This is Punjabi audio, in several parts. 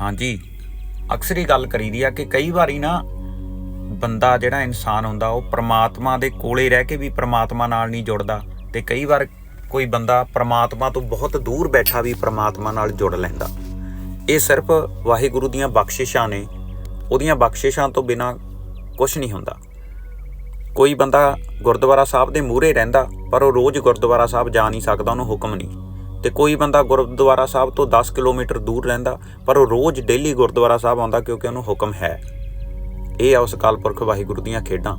ਹਾਂਜੀ। ਅਕਸਰ ਹੀ ਗੱਲ ਕਰੀਦੀ ਆ ਕਿ ਕਈ ਵਾਰੀ ਨਾ ਬੰਦਾ ਜਿਹੜਾ ਇਨਸਾਨ ਹੁੰਦਾ, ਉਹ ਪ੍ਰਮਾਤਮਾ ਦੇ ਕੋਲੇ ਰਹਿ ਕੇ ਵੀ ਪ੍ਰਮਾਤਮਾ ਨਾਲ ਨਹੀਂ ਜੁੜਦਾ ਤੇ ਕਈ ਵਾਰ ਕੋਈ ਬੰਦਾ ਪ੍ਰਮਾਤਮਾ ਤੋਂ ਬਹੁਤ ਦੂਰ ਬੈਠਾ ਵੀ ਪ੍ਰਮਾਤਮਾ ਨਾਲ ਜੁੜ ਲੈਂਦਾ। ਇਹ ਸਿਰਫ ਵਾਹਿਗੁਰੂ ਦੀਆਂ ਬਖਸ਼ਿਸ਼ਾਂ ਨੇ, ਉਹਦੀਆਂ ਬਖਸ਼ਿਸ਼ਾਂ ਤੋਂ ਬਿਨਾ ਕੁਝ ਨਹੀਂ ਹੁੰਦਾ। ਕੋਈ ਬੰਦਾ ਗੁਰਦੁਆਰਾ ਸਾਹਿਬ ਦੇ ਮੂਹਰੇ ਰਹਿੰਦਾ, ਪਰ ਉਹ ਰੋਜ਼ ਗੁਰਦੁਆਰਾ ਸਾਹਿਬ ਜਾ ਨਹੀਂ ਸਕਦਾ, ਉਹਨੂੰ ਹੁਕਮ ਨਹੀਂ। ਤੇ ਕੋਈ ਬੰਦਾ ਗੁਰਦੁਆਰਾ ਸਾਹਿਬ ਤੋਂ 10 ਕਿਲੋਮੀਟਰ ਦੂਰ ਰਹਿੰਦਾ, ਪਰ ਉਹ ਰੋਜ਼ ਡੇਲੀ ਗੁਰਦੁਆਰਾ ਸਾਹਿਬ ਆਉਂਦਾ ਕਿਉਂਕਿ ਉਹਨੂੰ ਹੁਕਮ ਹੈ। ਇਹ ਆ ਉਸ ਕਾਲਪੁਰਖ ਵਾਹਿਗੁਰੂ ਦੀਆਂ ਖੇਡਾਂ।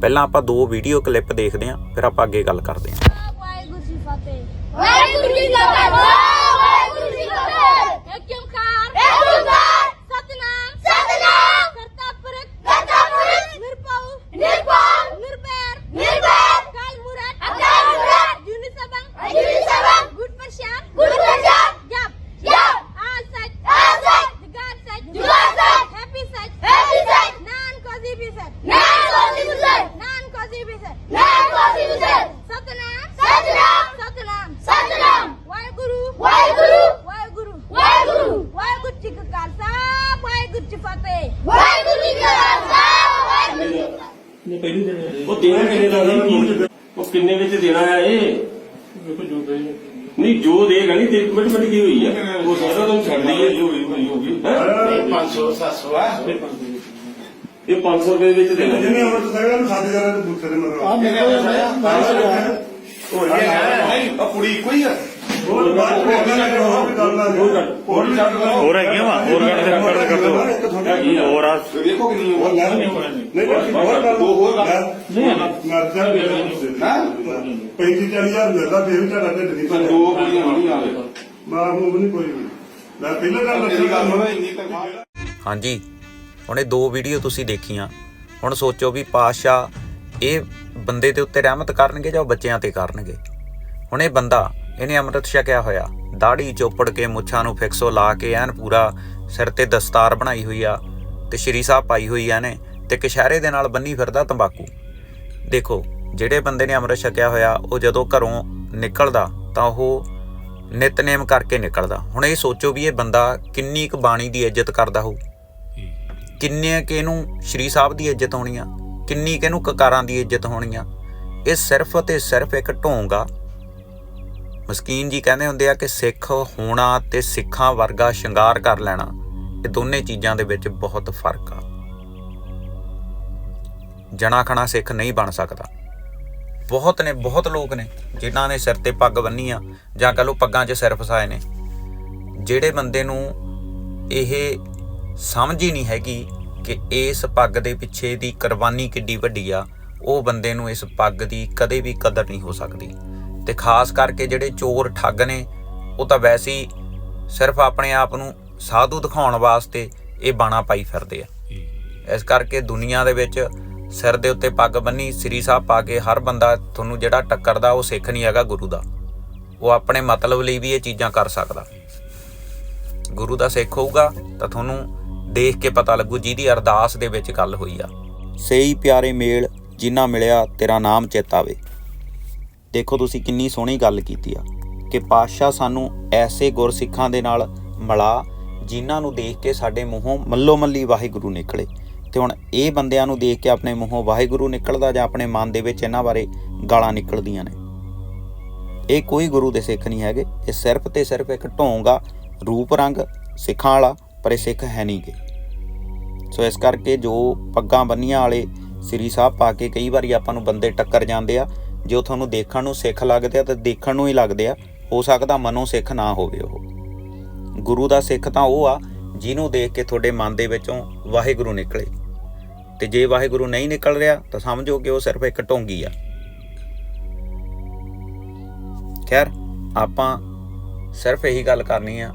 ਪਹਿਲਾਂ ਆਪਾਂ ਦੋ ਵੀਡੀਓ ਕਲਿੱਪ ਦੇਖਦੇ ਹਾਂ ਫਿਰ ਆਪਾਂ ਅੱਗੇ ਗੱਲ ਕਰਦੇ ਹਾਂ ਵਾਹਿਗੁਰੂ ਜੀ ਫਤਿਹ ਵਾਹਿਗੁਰੂ ਜੀ ਕਾ ਖਾਲਸਾ ਵਾਹਿਗੁਰੂ ਜੀ ਕੀ ਫਤਿਹ ਏਕ ਓੰਕਾਰ ਏਕ ਓੰਕਾਰ ਸਤਨਾਮ ਸਤਨਾਮ ਕਰਤਾ ਪੁਰਖ ਕਰਤਾ ਪੁਰਖ ਨਿਰਭਉ ਨਿਰਭਉ ਨਿਰਭੈਰ ਨਿਰਭੈਰ ਕਾਲ ਮੂਰਤ ਅਕਾਲ ਮੂਰਤ ਜੁਨੀ ਸਬੰ ਅਜੂਨੀ ਸਬੰ ਗੁਰ ਪ੍ਰਸਾਦ ਗੁਰ ਪ੍ਰਸਾਦ ਜਪ ਜਪ ਆਲ ਸਚ ਆਲ ਸਚ ਜਗਾਰ ਸਚ ਜੁਗਾਰ ਸਚ ਹੈਪੀ ਸਚ ਹੈਪੀ ਸਚ ਨਾਨ ਕੋਜ਼ੀ ਵੀ ਸਚ ਨਾਨ ਕੋਜ਼ੀ ਵੀ ਸਚ ਨਾਨ ਕੋਜ਼ੀ ਵੀ ਸਚ ਨਾਨ ਕੋਜ਼ੀ ਵੀ ਸਚ ਸਤਨਾਮ ਸਤਨਾਮ ਸਤਨਾਮ ਸਤਨਾਮ ਵਾਹਿਗੁਰੂ ਵਾਹਿਗੁਰੂ ਵਾਹਿਗੁਰੂ ਵਾਹਿਗੁਰੂ ਵਾਹਿਗੁਰੂ ਜੀ ਕਾ ਖਾਲਸਾ ਵਾਹਿਗੁਰੂ ਜੀ ਫਤਿਹ ਵਾਹਿਗੁਰੂ ਜੀ ਕਾ ਖਾਲਸਾ ਵਾਹਿਗੁਰੂ ਜੀ ਕੀ ਫਤਿਹ ਉਹ ਦੇਣਾ ਕਿੰਨੇ ਦਾ ਨਹੀਂ ਉਹ ਕਿੰਨੇ ਵਿੱਚ ਦੇਣਾ ਆ ਇਹ? ਨਹੀਂ ਜੋ ਦੇਗਾ ਨਹੀਂ ਤੇ ਕਮਿਟਮੈਂਟ ਕੀ ਹੋਈ ਹੈ। ਉਹ ਸਾਰਾ ਤਾਂ ਛੱਡ ਲਈਏ ਜੋ ਹੋਈ ਹੋਈ ਹੋਗੀ ਹੈਂ? 500 700 ਆ। ਇਹ 500 ਰੁਪਏ ਵਿੱਚ ਦੇਣਾ। ਜਿਹਨੇ ਅਮਰ ਸਾਹਿਬ ਨੂੰ ਸਾਡੇ ਜਰਾ ਦੇ ਬੁੱਥੇ ਦੇ ਮਗਰ। ਆ ਮੇਰੇ ਕੋਲ ਹੋ। ਨਹੀਂ ਆ ਕੁੜੀ ਕੋਈ ਆ। ਹੋਰ ਬਾਤ ਹੋਰ ਵੀ? ਗੱਲ ਨਾ ਹੋਰ ਵੀ ਗੱਲ ਹੋਰ ਹੈਗੀਆਂ ਵਾ ਹੋਰ ਗੱਲ ਦੇ। ਕਰ ਕਰ ਦੋ ਹੋਰ ਆ? ਵੇਖੋ ਕਿ ਨਹੀਂ ਹੋਰ ਉਹ ਗੱਲ ਨਹੀਂ। ਨਹੀਂ ਹੋਰ ਗੱਲ ਦੋ ਹੋਰ ਗੱਲ। ਨਹੀਂ। ਮਰਦਾ ਨਾ 35 40000 ਮਿਲਦਾ ਫੇਰ ਵੀ ਤੁਹਾਡਾ ਢਿੱਡ ਨਹੀਂ ਭਰਦਾ ਦੋ ਕੁੜੀਆਂ ਨਹੀਂ ਆਵੇ ਮਾਂ ਨੂੰ ਨਹੀਂ ਕੋਈ ਵੀ ਮੈਂ ਪਹਿਲਾਂ ਗੱਲ ਤੇਰੀ ਗੱਲ ਹੋਵੇ ਇੰਨੀ ਤੱਕ ਹਾਂਜੀ। ਹੁਣ ਇਹ ਦੋ ਵੀਡੀਓ ਤੁਸੀਂ ਦੇਖੀਆਂ। ਹੁਣ ਸੋਚੋ ਵੀ ਪਾਤਸ਼ਾਹ ਇਹ ਬੰਦੇ ਦੇ ਉੱਤੇ ਰਹਿਮਤ ਕਰਨਗੇ ਜਾਂ ਉਹ ਬੱਚਿਆਂ ਤੇ ਕਰਨਗੇ? ਹੁਣ ਇਹ ਬੰਦਾ ਇਹਨੇ ਅੰਮ੍ਰਿਤ ਛਕਿਆ ਹੋਇਆ। ਦਾੜੀ ਚੋਪੜ ਕੇ ਮੁੱਛਾਂ ਨੂੰ ਫਿਕਸੋ ਲਾ ਕੇ ਐਨ ਪੂਰਾ ਸਿਰ ਤੇ ਦਸਤਾਰ ਬਣਾਈ ਹੋਈ ਆ ਤੇ ਸ਼੍ਰੀ ਸਾਹਿਬ ਪਾਈ ਹੋਈ ਆ ਨੇ ਤੇ ਕਸ਼ਹਿਰੇ ਦੇ ਨਾਲ ਬੰਨੀ ਫਿਰਦਾ ਤੰਬਾਕੂ। ਦੇਖੋ, ਜਿਹੜੇ ਬੰਦੇ ਨੇ ਅੰਮ੍ਰਿਤ ਛਕਿਆ ਹੋਇਆ, ਉਹ ਜਦੋਂ ਘਰੋਂ ਨਿਕਲਦਾ ਤਾਂ ਉਹ ਨਿਤਨੇਮ ਕਰਕੇ ਨਿਕਲਦਾ। ਹੁਣ ਇਹ ਸੋਚੋ ਵੀ ਇਹ ਬੰਦਾ ਕਿੰਨੀ ਕੁ ਬਾਣੀ ਦੀ ਇੱਜ਼ਤ ਕਰਦਾ ਹੋਊ। ਕਿੰਨੇ ਕਿ ਇਹਨੂੰ ਸ਼੍ਰੀ ਸਾਹਿਬ ਦੀ ਇੱਜ਼ਤ ਹੋਣੀ ਆ, ਕਿੰਨੀ ਕਿ ਇਹਨੂੰ ਕਕਾਰਾਂ ਦੀ ਇੱਜ਼ਤ ਹੋਣੀ ਆ। ਇਹ ਸਿਰਫ ਤੇ ਸਿਰਫ ਇੱਕ ਢੋਂਗ ਆ। ਮਸਕੀਨ ਜੀ ਕਹਿੰਦੇ ਹੁੰਦੇ ਆ ਕਿ ਸਿੱਖ ਹੋਣਾ ਤੇ ਸਿੱਖਾਂ ਵਰਗਾ ਸ਼ਿੰਗਾਰ ਕਰ ਲੈਣਾ, ਇਹ ਦੋਨੇ ਚੀਜ਼ਾਂ ਦੇ ਵਿੱਚ ਬਹੁਤ ਫ਼ਰਕ ਆ। ਜਣਾ ਖਣਾ ਸਿੱਖ ਨਹੀਂ ਬਣ ਸਕਦਾ। ਬਹੁਤ ਨੇ, ਬਹੁਤ ਲੋਕ ਨੇ ਜਿਨ੍ਹਾਂ ਨੇ ਸਿਰ ਤੇ ਪੱਗ ਬੰਨੀ ਆ ਜਾਂ ਕਹ ਲਓ ਪੱਗਾਂ 'ਚ ਸਿਰ ਫਸਾਏ ਨੇ। ਜਿਹੜੇ ਬੰਦੇ ਨੂੰ ਇਹ ਸਮਝ ਹੀ ਨਹੀਂ ਹੈਗੀ ਕਿ ਇਸ ਪੱਗ ਦੇ ਪਿੱਛੇ ਦੀ ਕੁਰਬਾਨੀ ਕਿੱਡੀ ਵੱਡੀ ਆ, ਉਹ ਬੰਦੇ ਨੂੰ ਇਸ ਪੱਗ ਦੀ ਕਦੇ ਵੀ ਕਦਰ ਨਹੀਂ ਹੋ ਸਕਦੀ। ਤੇ ਖਾਸ ਕਰਕੇ ਜਿਹੜੇ ਚੋਰ ਠੱਗ ਨੇ ਉਹ ਤਾਂ ਵੈਸੇ ਹੀ ਸਿਰਫ ਆਪਣੇ ਆਪ ਨੂੰ ਸਾਧੂ ਦਿਖਾਉਣ ਵਾਸਤੇ ਇਹ ਬਾਣਾ ਪਾਈ ਫਿਰਦੇ ਆ। ਇਸ ਕਰਕੇ ਦੁਨੀਆ ਦੇ ਵਿੱਚ ਸਿਰ ਦੇ ਉੱਤੇ ਪੱਗ ਬੰਨੀ ਸ੍ਰੀ ਸਾਹਿਬ ਪਾ ਕੇ ਹਰ ਬੰਦਾ ਤੁਹਾਨੂੰ ਜਿਹੜਾ ਟੱਕਰਦਾ ਉਹ ਸਿੱਖ ਨਹੀਂ ਹੈਗਾ ਗੁਰੂ ਦਾ। ਉਹ ਆਪਣੇ ਮਤਲਬ ਲਈ ਵੀ ਇਹ ਚੀਜ਼ਾਂ ਕਰ ਸਕਦਾ। ਗੁਰੂ ਦਾ ਸਿੱਖ ਹੋਊਗਾ ਤਾਂ ਤੁਹਾਨੂੰ ਦੇਖ ਕੇ ਪਤਾ ਲੱਗੂ ਜਿਹਦੀ ਅਰਦਾਸ ਦੇ ਵਿੱਚ ਗੱਲ ਹੋਈ ਆ। ਸੇਈ ਪਿਆਰੇ ਮੇਲ ਜਿਨ੍ਹਾਂ ਮਿਲਿਆ ਤੇਰਾ ਨਾਮ ਚੇਤਾਵੇ। ਦੇਖੋ ਤੁਸੀਂ ਕਿੰਨੀ ਸੋਹਣੀ ਗੱਲ ਕੀਤੀ ਆ, ਕਿ ਪਾਤਸ਼ਾਹ ਸਾਨੂੰ ਐਸੇ ਗੁਰਸਿੱਖਾਂ ਦੇ ਨਾਲ ਮਿਲਾ, ਜਿਨ੍ਹਾਂ ਨੂੰ ਦੇਖ ਕੇ ਸਾਡੇ ਮੂੰਹੋਂ ਮੱਲੋ ਮੱਲੀ ਵਾਹਿਗੁਰੂ ਨਿਕਲੇ। ਤੇ ਹੁਣ ਇਹ ਬੰਦਿਆਂ ਨੂੰ ਦੇਖ ਕੇ ਆਪਣੇ ਮੂੰਹੋਂ ਵਾਹਿਗੁਰੂ ਨਿਕਲਦਾ ਜਾਂ ਆਪਣੇ ਮਨ ਦੇ ਵਿੱਚ ਇਹਨਾਂ ਬਾਰੇ ਗਾਲਾਂ ਨਿਕਲਦੀਆਂ ਨੇ। ਇਹ ਕੋਈ ਗੁਰੂ ਦੇ ਸਿੱਖ ਨਹੀਂ ਹੈਗੇ। ਇਹ ਸਿਰਫ ਤੇ ਸਿਰਫ ਇੱਕ ਢੋਂਗ ਆ, ਰੂਪ ਰੰਗ, ਸਿੱਖਾਂ ਵਾਲਾ, ਪਰ ਇਹ ਸਿੱਖ ਹੈ ਨਹੀਂਗੇ ਸੋ ਇਸ ਕਰਕੇ ਜੋ ਪੱਗਾਂ ਬੰਨੀਆਂ ਵਾਲੇ ਸ੍ਰੀ ਸਾਹਿਬ ਪਾ ਕੇ ਕਈ ਵਾਰੀ ਆਪਾਂ ਨੂੰ ਬੰਦੇ ਟੱਕਰ ਜਾਂਦੇ ਆ ਜੇ ਉਹ ਤੁਹਾਨੂੰ ਦੇਖਣ ਨੂੰ ਸਿੱਖ ਲੱਗਦੇ ਆ ਤਾਂ ਦੇਖਣ ਨੂੰ ਹੀ ਲੱਗਦੇ ਆ, ਹੋ ਸਕਦਾ ਮਨੋਂ ਸਿੱਖ ਨਾ ਹੋਵੇ ਉਹ। ਗੁਰੂ ਦਾ ਸਿੱਖ ਤਾਂ ਉਹ ਆ, ਜਿਹਨੂੰ ਦੇਖ ਕੇ ਤੁਹਾਡੇ ਮਨ ਦੇ ਵਿੱਚੋਂ ਵਾਹਿਗੁਰੂ ਨਿਕਲੇ। ਤੇ ਜੇ ਵਾਹਿਗੁਰੂ ਨਹੀਂ ਨਿਕਲ ਰਿਹਾ, ਤਾਂ ਸਮਝੋ ਕਿ ਉਹ ਸਿਰਫ ਇੱਕ ਢੋਂਗੀ ਆ। ਖੈਰ, ਆਪਾਂ ਸਿਰਫ ਇਹੀ ਗੱਲ ਕਰਨੀ ਆ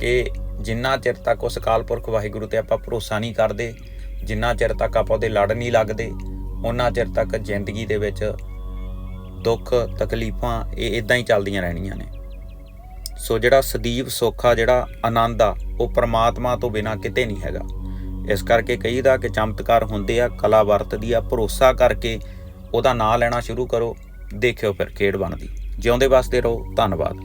ਕਿ ਜਿੰਨਾ ਚਿਰ ਤੱਕ ਉਸ ਕਾਲਪੁਰਖ ਵਾਹਿਗੁਰੂ ਤੇ ਆਪਾਂ ਭਰੋਸਾ ਨਹੀਂ ਕਰਦੇ, ਜਿੰਨਾ ਚਿਰ ਤੱਕ ਆਪਾਂ ਉਹਦੇ ਲੜ ਨਹੀਂ ਲੱਗਦੇ, ਉਹਨਾਂ ਚਿਰ ਤੱਕ ਜ਼ਿੰਦਗੀ ਦੇ ਵਿੱਚ ਦੁੱਖ, ਤਕਲੀਫਾਂ, ਇਹ ਇਦਾਂ ਹੀ ਚੱਲਦੀਆਂ ਰਹਿਣੀਆਂ ਨੇ। ਸੋ ਜਿਹੜਾ ਸਦੀਵ ਸੋਖਾ ਜਿਹੜਾ ਆਨੰਦ ਆ, ਉਹ ਪ੍ਰਮਾਤਮਾ ਤੋਂ ਬਿਨਾ ਕਿਤੇ ਨਹੀਂ ਹੈਗਾ। ਇਸ ਕਰਕੇ ਕਹੀਦਾ ਕਿ ਚਮਤਕਾਰ ਹੁੰਦੇ ਆ, ਕਲਾ ਵਰਤਦੀ ਆ, ਭਰੋਸਾ ਕਰਕੇ ਉਹਦਾ ਨਾਂ ਲੈਣਾ ਸ਼ੁਰੂ ਕਰੋ, ਦੇਖਿਓ ਫਿਰ ਖੇਡ ਬਣਦੀ। ਜਿਉਂਦੇ ਵਾਸਤੇ ਰਹੋ, ਧੰਨਵਾਦ।